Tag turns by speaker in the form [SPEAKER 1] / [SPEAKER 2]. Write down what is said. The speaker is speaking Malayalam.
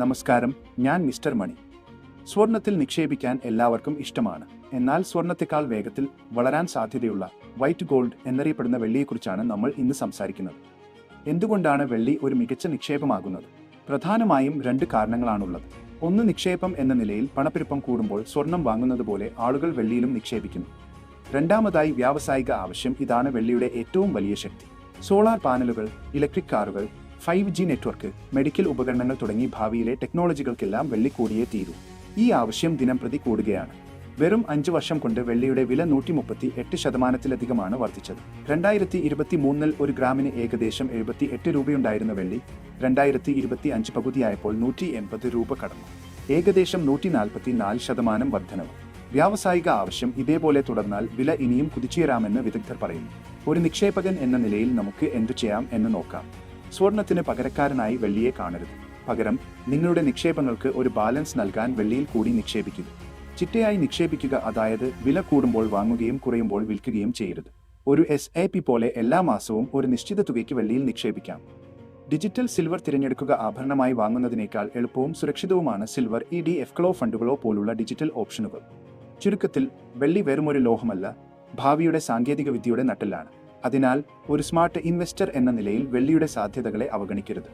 [SPEAKER 1] നമസ്കാരം ഞാൻ മിസ്റ്റർ മണി. സ്വർണത്തിൽ നിക്ഷേപിക്കാൻ എല്ലാവർക്കും ഇഷ്ടമാണ്. എന്നാൽ സ്വർണത്തെക്കാൾ വേഗത്തിൽ വളരാൻ സാധ്യതയുള്ള വൈറ്റ് ഗോൾഡ് എന്നറിയപ്പെടുന്ന വെള്ളിയെക്കുറിച്ചാണ് നമ്മൾ ഇന്ന് സംസാരിക്കുന്നത്. എന്തുകൊണ്ടാണ് വെള്ളി ഒരു മികച്ച നിക്ഷേപമാകുന്നത്? പ്രധാനമായും രണ്ട് കാരണങ്ങളാണുള്ളത്. ഒന്ന് നിക്ഷേപം എന്ന നിലയിൽ പണപ്പെരുപ്പം കൂടുമ്പോൾ സ്വർണം വാങ്ങുന്നത് പോലെ ആളുകൾ വെള്ളിയിലും നിക്ഷേപിക്കുന്നു. രണ്ടാമതായി വ്യാവസായിക ആവശ്യം ഇതാണ് വെള്ളിയുടെ ഏറ്റവും വലിയ ശക്തി. സോളാർ പാനലുകൾ ഇലക്ട്രിക് കാറുകൾ ഫൈവ് ജി നെറ്റ്വർക്ക് മെഡിക്കൽ ഉപകരണങ്ങൾ തുടങ്ങി ഭാവിയിലെ ടെക്നോളജികൾക്കെല്ലാം വെള്ളി കൂടിയേ തീരൂ. ഈ ആവശ്യം ദിനം പ്രതി കൂടുകയാണ്. വെറും അഞ്ച് വർഷം കൊണ്ട് വെള്ളിയുടെ വില നൂറ്റി മുപ്പത്തി എട്ട് ശതമാനത്തിലധികമാണ് വർദ്ധിച്ചത്. രണ്ടായിരത്തി ഇരുപത്തി മൂന്നിൽ ഒരു ഗ്രാമിന് ഏകദേശം എഴുപത്തി എട്ട് രൂപയുണ്ടായിരുന്ന വെള്ളി രണ്ടായിരത്തി ഇരുപത്തി അഞ്ച് പകുതിയായപ്പോൾ നൂറ്റി എൺപത് രൂപ കടന്നു. ഏകദേശം നൂറ്റി നാൽപ്പത്തി നാല് ശതമാനം വർധനവ്. വ്യാവസായിക ആവശ്യം ഇതേപോലെ തുടർന്നാൽ വില ഇനിയും കുതിച്ചുയരാമെന്ന് വിദഗ്ധർ പറയുന്നു. ഒരു നിക്ഷേപകൻ എന്ന നിലയിൽ നമുക്ക് എന്തു ചെയ്യാം എന്ന് നോക്കാം. സ്വർണത്തിന് പകരക്കാരനായി വെള്ളിയെ കാണരുത്. പകരം നിങ്ങളുടെ നിക്ഷേപങ്ങൾക്ക് ഒരു ബാലൻസ് നൽകാൻ വെള്ളിയിൽ കൂടി നിക്ഷേപിക്കുക ചിട്ടയായി നിക്ഷേപിക്കുക അതായത് വില കൂടുമ്പോൾ വാങ്ങുകയും കുറയുമ്പോൾ വിൽക്കുകയും ചെയ്യരുത്. ഒരു എസ് പി പോലെ എല്ലാ മാസവും ഒരു നിശ്ചിത തുകയ്ക്ക് വെള്ളിയിൽ നിക്ഷേപിക്കാം. ഡിജിറ്റൽ സിൽവർ തിരഞ്ഞെടുക്കുക ആഭരണമായി വാങ്ങുന്നതിനേക്കാൾ എളുപ്പവും സുരക്ഷിതവുമാണ് സിൽവർ ഇ ഡി എഫ്ക്ലോ ഫണ്ടുകളോ പോലുള്ള ഡിജിറ്റൽ ഓപ്ഷനുകൾ. ചുരുക്കത്തിൽ വെള്ളി വെറുമൊരു ലോഹമല്ല ഭാവിയുടെ സാങ്കേതികവിദ്യയുടെ നട്ടിലാണ് അതിനാൽ ഒരു സ്മാർട്ട് ഇൻവെസ്റ്റർ എന്ന നിലയിൽ വെള്ളിയുടെ സാധ്യതകളെ അവഗണിക്കരുത്.